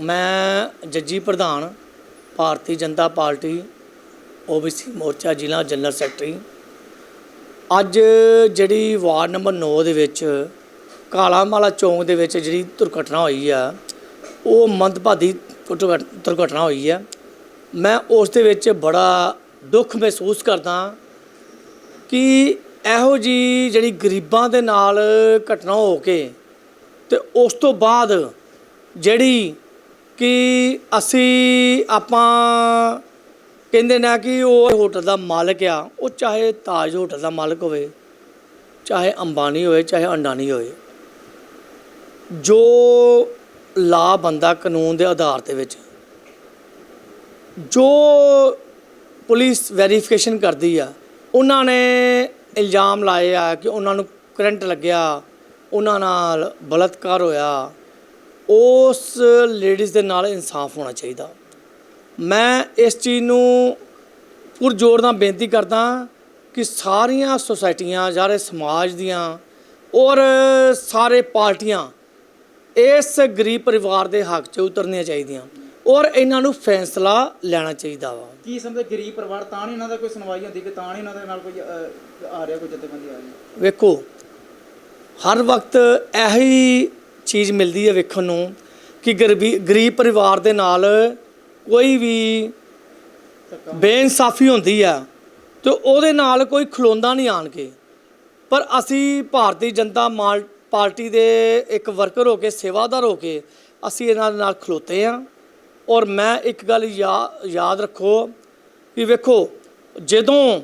ਮੈਂ ਜੱਜੀ ਪ੍ਰਧਾਨ Bharatiya Janata party, OBC ਮੋਰਚਾ, ਜ਼ਿਲ੍ਹਾ ਜਨਰਲ ਸੈਕਟਰੀ। ਅੱਜ ਜਿਹੜੀ ਵਾਰਡ ਨੰਬਰ 9 ਦੇ ਵਿੱਚ ਕਾਲਾਮਾਲਾ ਚੌਂਕ ਦੇ ਵਿੱਚ ਜਿਹੜੀ ਦੁਰਘਟਨਾ ਹੋਈ ਆ, ਉਹ ਮੰਦਭਾਗੀ ਦੁਰਘਟਨਾ ਹੋਈ ਆ। ਮੈਂ ਉਸ ਦੇ ਵਿੱਚ ਬੜਾ ਦੁੱਖ ਮਹਿਸੂਸ ਕਰਦਾ ਕਿ ਇਹੋ ਜੀ ਜਿਹੜੀ ਗਰੀਬਾਂ ਦੇ ਨਾਲ ਘਟਨਾ ਹੋ ਕੇ ਤੇ ਉਸ ਤੋਂ ਬਾਅਦ ਜਿਹੜੀ ਕਿ ਅਸੀਂ ਆਪਾਂ ਕਹਿੰਦੇ ਨੇ ਕਿ ਉਹ ਹੋਟਲ ਦਾ ਮਾਲਕ ਆ, ਉਹ ਚਾਹੇ ਤਾਜ ਹੋਟਲ ਦਾ ਮਾਲਕ ਹੋਵੇ, ਚਾਹੇ ਅੰਬਾਨੀ ਹੋਵੇ, ਚਾਹੇ ਅੰਡਾਨੀ ਹੋਵੇ, ਜੋ ਲਾ ਬੰਦਾ ਕਾਨੂੰਨ ਦੇ ਆਧਾਰ ਤੇ ਵਿੱਚ, ਜੋ ਪੁਲਿਸ ਵੈਰੀਫਿਕੇਸ਼ਨ ਕਰਦੀ ਆ, ਉਹਨਾਂ ਨੇ ਇਲਜ਼ਾਮ ਲਾਏ ਆ ਕਿ ਉਹਨਾਂ ਨੂੰ ਕਰੰਟ ਲੱਗਿਆ, ਉਹਨਾਂ ਨਾਲ ਬਲਤਕਾਰ ਹੋਇਆ ਉਸ ਲੇਡੀਜ਼ ਦੇ ਨਾਲ ਇਨਸਾਫ ਹੋਣਾ ਚਾਹੀਦਾ। ਮੈਂ ਇਸ ਚੀਜ਼ ਨੂੰ ਪੁਰਜ਼ੋਰ ਨਾਲ ਬੇਨਤੀ ਕਰਦਾ ਕਿ ਸਾਰੀਆਂ ਸੁਸਾਇਟੀਆਂ ਸਾਰੇ ਸਮਾਜ ਦੀਆਂ ਔਰ ਸਾਰੇ ਪਾਰਟੀਆਂ ਇਸ ਗਰੀਬ ਪਰਿਵਾਰ ਦੇ ਹੱਕ 'ਚ ਉਤਰਨੀਆਂ ਚਾਹੀਦੀਆਂ ਔਰ ਇਹਨਾਂ ਨੂੰ ਫੈਸਲਾ ਲੈਣਾ ਚਾਹੀਦਾ ਵਾ। ਕੀ ਸਮਝਦੇ ਗਰੀਬ ਪਰਿਵਾਰ ਤਾਂ ਨਹੀਂ ਇਹਨਾਂ ਦਾ ਕੋਈ ਸੁਣਵਾਈ ਹੁੰਦੀ ਕਿ ਤਾਂ ਨਹੀਂ ਇਹਨਾਂ ਦੇ ਨਾਲ ਕੋਈ ਆ ਰਿਹਾ ਕੋਈ ਜਥੇਬੰਦੀ ਆ ਰਹੀ? ਵੇਖੋ ਹਰ ਵਕਤ ਇਹੀ ਚੀਜ਼ ਮਿਲਦੀ ਹੈ ਵੇਖਣ ਨੂੰ ਕਿ ਗਰੀਬੀ, ਗਰੀਬ ਪਰਿਵਾਰ ਦੇ ਨਾਲ ਕੋਈ ਵੀ ਬੇਇਨਸਾਫੀ ਹੁੰਦੀ ਆ ਤੇ ਉਹਦੇ ਨਾਲ ਕੋਈ ਖਲੋਂਦਾ ਨਹੀਂ ਆਣ ਕੇ ਪਰ ਅਸੀਂ ਭਾਰਤੀ ਜਨਤਾ ਮਾਲ- ਪਾਰਟੀ ਦੇ ਇੱਕ ਵਰਕਰ ਹੋ ਕੇ, ਸੇਵਾਦਾਰ ਹੋ ਕੇ ਅਸੀਂ ਇਹਨਾਂ ਦੇ ਨਾਲ ਖਲੋਤੇ ਆ ਔਰ ਮੈਂ ਇੱਕ ਗੱਲ ਯਾ- ਯਾਦ ਰੱਖੋ ਕਿ ਵੇਖੋ, ਜਦੋਂ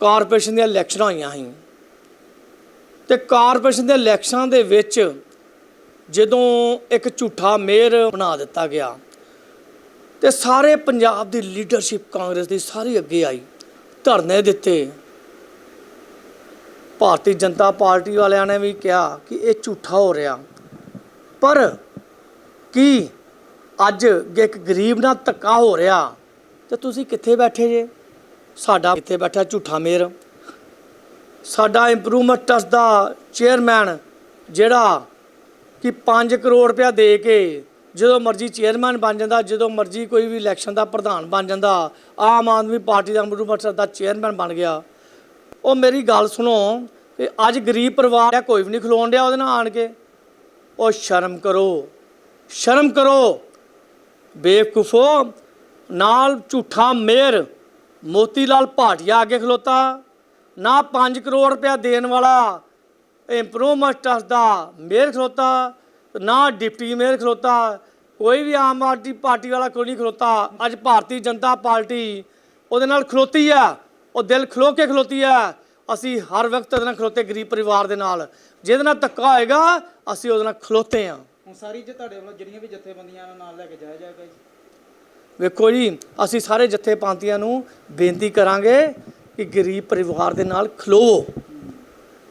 ਕਾਰਪੋਰੇਸ਼ਨ ਦੀਆਂ ਇਲੈਕਸ਼ਨਾਂ ਹੋਈਆਂ ਸੀ ਤੇ ਕਾਰਪੋਰੇਸ਼ਨ ਦੇ ਇਲੈਕਸ਼ਨਾਂ ਦੇ ਵਿੱਚ ਜਦੋਂ ਇੱਕ ਝੂਠਾ ਮੇਅਰ ਬਣਾ ਦਿੱਤਾ ਗਿਆ ਤੇ ਸਾਰੇ ਪੰਜਾਬ ਦੀ ਲੀਡਰਸ਼ਿਪ ਕਾਂਗਰਸ ਦੀ ਸਾਰੀ ਅੱਗੇ ਆਈ, ਧਰਨੇ ਦਿੱਤੇ। ਭਾਰਤੀ ਜਨਤਾ ਪਾਰਟੀ ਵਾਲਿਆਂ ਨੇ ਵੀ ਕਿਹਾ ਕਿ ਇਹ ਝੂਠਾ ਹੋ ਰਿਹਾ। ਪਰ ਕੀ ਅੱਜ ਇੱਕ ਗਰੀਬ ਨਾਲ ਧੱਕਾ ਹੋ ਰਿਹਾ, ਤੇ ਤੁਸੀਂ ਕਿੱਥੇ ਬੈਠੇ ਜੇ? ਸਾਡਾ ਕਿੱਥੇ ਬੈਠਾ ਝੂਠਾ ਮੇਰ ਸਾਡਾ ਇੰਪਰੂਵਮੈਂਟ ਟਰਸਟ ਦਾ ਚੇਅਰਮੈਨ ਜਿਹੜਾ ਕਿ 5 ਕਰੋੜ ਰੁਪਇਆ ਦੇ ਕੇ ਜਦੋਂ ਮਰਜ਼ੀ ਚੇਅਰਮੈਨ ਬਣ ਜਾਂਦਾ, ਜਦੋਂ ਮਰਜ਼ੀ ਕੋਈ ਵੀ ਇਲੈਕਸ਼ਨ ਦਾ ਪ੍ਰਧਾਨ ਬਣ ਜਾਂਦਾ, ਆਮ ਆਦਮੀ ਪਾਰਟੀ ਦਾ ਇੰਪਰੂਵਮੈਂਟ ਟਰਸਟ ਦਾ ਚੇਅਰਮੈਨ ਬਣ ਗਿਆ। ਉਹ ਮੇਰੀ ਗੱਲ ਸੁਣੋ ਕਿ ਅੱਜ ਗਰੀਬ ਪਰਿਵਾਰ ਆ ਕੋਈ ਵੀ ਨਹੀਂ ਖਲੋਣ ਡਿਆ ਉਹਦੇ ਨਾਲ ਆਣ ਕੇ। ਉਹ ਸ਼ਰਮ ਕਰੋ ਸ਼ਰਮ ਕਰੋ। ਬੇਵਕੂਫੋ, ਨਾਲ ਝੂਠਾ ਮੇਰ ਮੋਤੀ ਲਾਲ ਭਾਟੀਆ ਅੱਗੇ ਖਲੋਤਾ। ਨਾ 5 ਕਰੋੜ ਰੁਪਇਆ ਦੇਣ ਵਾਲਾ ਇੰਪਰੂਵਮੈਂਟ ਟਰਸਟ ਦਾ ਮੇਅਰ ਖਲੋਤਾ ਨਾ ਡਿਪਟੀ ਮੇਅਰ ਖਲੋਤਾ ਕੋਈ ਵੀ ਆਮ ਆਦਮੀ ਪਾਰਟੀ ਵਾਲਾ ਕੋਈ ਨਹੀਂ ਖਲੋਤਾ। ਅੱਜ ਭਾਰਤੀ ਜਨਤਾ ਪਾਰਟੀ ਉਹਦੇ ਨਾਲ ਖਲੋਤੀ ਆ ਉਹ ਦਿਲ ਖਲੋ ਕੇ ਖਲੋਤੀ ਆ ਅਸੀਂ ਹਰ ਵਕਤ ਉਹਦੇ ਨਾਲ ਖਲੋਤੇ ਗਰੀਬ ਪਰਿਵਾਰ ਦੇ ਨਾਲ। ਜਿਹਦੇ ਨਾਲ ਧੱਕਾ ਹੋਏਗਾ ਅਸੀਂ ਉਹਦੇ ਨਾਲ ਖਲੋਤੇ ਆ ਹੁਣ ਸਾਰੀ ਜੇ ਤੁਹਾਡੇ ਵੱਲੋਂ ਜਿਹੜੀਆਂ ਵੀ ਜਥੇਬੰਦੀਆਂ ਨੂੰ ਨਾਲ ਲੈ ਕੇ ਜਾਇਆ ਜਾਏਗਾ ਜੀ? ਵੇਖੋ ਜੀ ਅਸੀਂ ਸਾਰੇ ਜੱਥੇ ਪਾਂਤੀਆਂ ਨੂੰ ਬੇਨਤੀ ਕਰਾਂਗੇ ਕਿ ਗਰੀਬ ਪਰਿਵਾਰ ਦੇ ਨਾਲ ਖਲੋਵੋ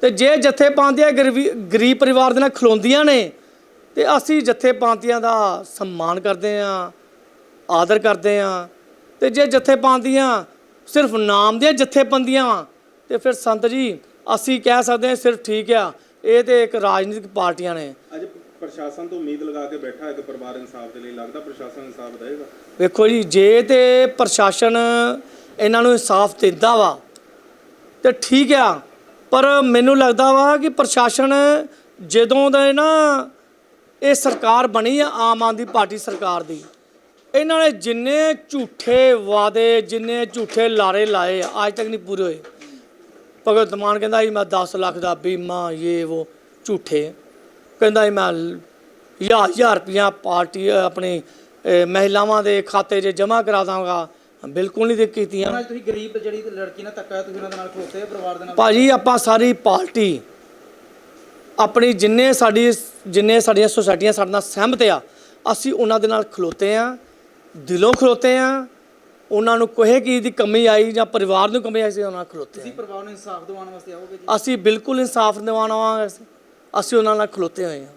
ਤੇ ਜੇ ਜੱਥੇ ਪਾਂਤੀਆਂ ਗਰੀਬੀ- ਗਰੀਬ ਪਰਿਵਾਰ ਦੇ ਨਾਲ ਖਲੋਂਦੀਆਂ ਨੇ ਤੇ ਅਸੀਂ ਜੱਥੇ ਪਾਂਤੀਆਂ ਦਾ ਸਨਮਾਨ ਕਰਦੇ ਆਂ ਆਦਰ ਕਰਦੇ ਆਂ ਤੇ ਜੇ ਜੱਥੇ ਪਾਂਤੀਆਂ ਸਿਰਫ ਨਾਮ ਦੀਆਂ ਜਥੇਬੰਦੀਆਂ ਵਾਂ, ਤੇ ਫਿਰ ਸੰਤ ਜੀ ਅਸੀਂ ਕਹਿ ਸਕਦੇ ਹਾਂ ਸਿਰਫ ਠੀਕ ਆ ਇਹ ਤੇ ਇੱਕ ਰਾਜਨੀਤਿਕ ਪਾਰਟੀਆਂ ਨੇ। ਅੱਜ ਪ੍ਰਸ਼ਾਸਨ ਤੋਂ ਉਮੀਦ ਲਗਾ ਕੇ ਬੈਠਾ ਇੱਕ ਪਰਿਵਾਰ ਇਨਸਾਫ ਦੇ ਲਈ ਲੱਗਦਾ ਪ੍ਰਸ਼ਾਸਨ ਇਨਸਾਫ ਦੇਵੇਗਾ? ਵੇਖੋ ਜੀ ਜੇ ਤੇ ਪ੍ਰਸ਼ਾਸਨ ਇਹਨਾਂ ਨੂੰ ਇਨਸਾਫ ਦਿੰਦਾ ਵਾ ਤੇ ਠੀਕ ਆ ਪਰ ਮੈਨੂੰ ਲੱਗਦਾ ਵਾ ਕਿ ਪ੍ਰਸ਼ਾਸਨ ਜਦੋਂ ਦਾ ਨਾ ਇਹ ਸਰਕਾਰ ਬਣੀ ਆ ਆਮ ਆਦਮੀ ਪਾਰਟੀ ਸਰਕਾਰ ਦੀ ਇਹਨਾਂ ਨੇ ਜਿੰਨੇ ਝੂਠੇ ਵਾਅਦੇ ਜਿੰਨੇ ਝੂਠੇ ਲਾਰੇ ਲਾਏ ਅੱਜ ਤੱਕ ਨਹੀਂ ਪੂਰੇ ਹੋਏ। ਭਗਵੰਤ ਮਾਨ ਕਹਿੰਦਾ ਜੀ ਮੈਂ 10 ਲੱਖ ਦਾ ਬੀਮਾ ਇਹ ਉਹ ਝੂਠੇ। ਕਹਿੰਦਾ ਸੀ ਮੈਂ ਹਜ਼ਾਰ ਹਜ਼ਾਰ ਰੁਪਈਆ ਪਾਰਟੀ ਅ, ਆਪਣੀ ਮਹਿਲਾਵਾਂ ਦੇ ਖਾਤੇ 'ਚ ਜਮ੍ਹਾਂ ਕਰਾ ਦਾਂਗਾ। ਬਿਲਕੁਲ ਨਹੀਂ ਦੇ ਕੀਤੀਆਂ ਅੱਜ ਤੁਸੀਂ ਗਰੀਬ ਜਿਹੜੀ ਲੜਕੀ ਨਾਲ ਹੈ ਤੁਸੀਂ ਉਹਨਾਂ ਦੇ ਨਾਲ ਖਲੋਤੇ ਆ ਪਰਿਵਾਰ ਦੇ ਨਾਲ ਭਾਜੀ ਆਪਾਂ ਸਾਰੀ ਪਾਰਟੀ ਆਪਣੀ ਜਿੰਨੇ ਸਾਡੀ ਜਿੰਨੇ ਸਾਡੀਆਂ ਸੁਸਾਇਟੀਆਂ ਸਾਡੇ ਨਾਲ ਸਹਿਮਤ ਆ ਅਸੀਂ ਉਹਨਾਂ ਦੇ ਨਾਲ ਖਲੋਤੇ ਆ ਦਿਲੋਂ ਖਲੋਤੇ ਆ ਉਹਨਾਂ ਨੂੰ ਕੋਈ ਕੀ ਦੀ ਕਮੀ ਆਈ ਜਾਂ ਪਰਿਵਾਰ ਨੂੰ ਕਮੀ ਆਈ ਸੀ ਉਹਨਾਂ ਨਾਲ ਖਲੋਤੇ ਤੁਸੀਂ ਪਰਿਵਾਰ ਨੂੰ ਇਨਸਾਫ ਦਿਵਾਉਣ ਵਾਸਤੇ ਆਓਗੇ ਜੀ? ਅਸੀਂ ਬਿਲਕੁਲ ਇਨਸਾਫ ਦਿਵਾਉਣਾ ਅਸੀਂ ਉਹਨਾਂ ਨਾਲ ਖਲੋਤੇ ਹੋਏ ਆ।